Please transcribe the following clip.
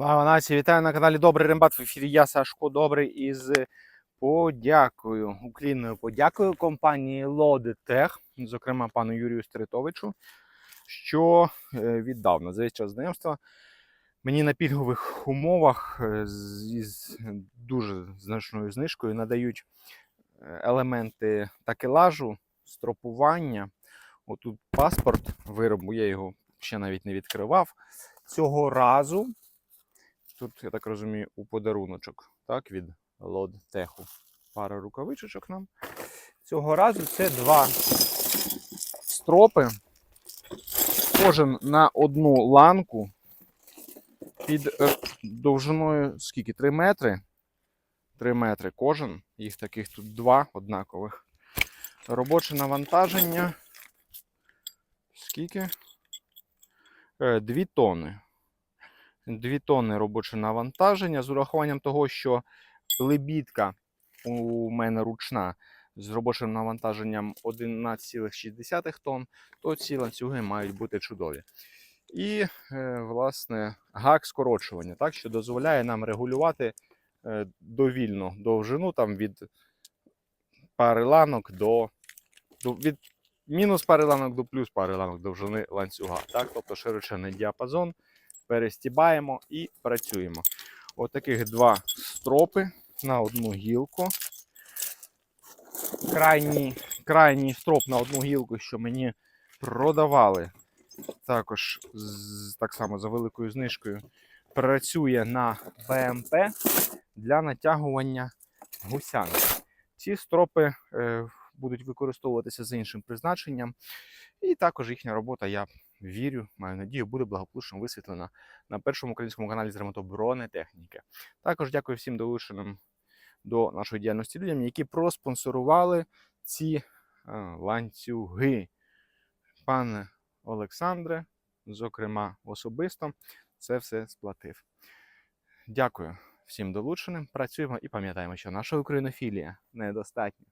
Слава нації, вітаю на каналі Добрий Рембат. В ефірі я Сашко Добрий із подякою, уклінною подякою компанії Lodetech, зокрема пану Юрію Стритовичу, що е, віддав весь час знайомства мені на пільгових умовах е, з дуже значною знижкою надають е, елементи такелажу, стропування. Отут паспорт виробу, я його ще навіть не відкривав. Цього разу Тут, я так розумію, у подаруночок так, від Лодтеху. Пара рукавичочок нам. Цього разу це два стропи. Кожен на одну ланку під е, довжиною скільки? 3 метри. 3 метри кожен. Їх таких тут два однакових. Робоче навантаження. Скільки? 2 тонни. 2 тонни робоче навантаження з урахуванням того, що лебідка у мене ручна з робочим навантаженням 11,6 тонн, то ці ланцюги мають бути чудові. І, е, власне, гак скорочування, так, що дозволяє нам регулювати е, довільно довжину там, від пари ланок до, до від мінус пари ланок до плюс пари ланок довжини ланцюга. Так? Тобто широченний діапазон перестібаємо і працюємо. Отаких два стропи на одну гілку. Крайній, крайній строп на одну гілку, що мені продавали також так само за великою знижкою, працює на БМП для натягування гусянки. Ці стропи е, будуть використовуватися за іншим призначенням, і також їхня робота, я вірю, маю надію, буде благополучно висвітлена на першому українському каналі з ремонту бронетехніки. Також дякую всім долученим до нашої діяльності людям, які проспонсорували ці е, ланцюги. Пане Олександре, зокрема, особисто це все сплатив. Дякую всім долученим. Працюємо і пам'ятаємо, що наша українофілія недостатня.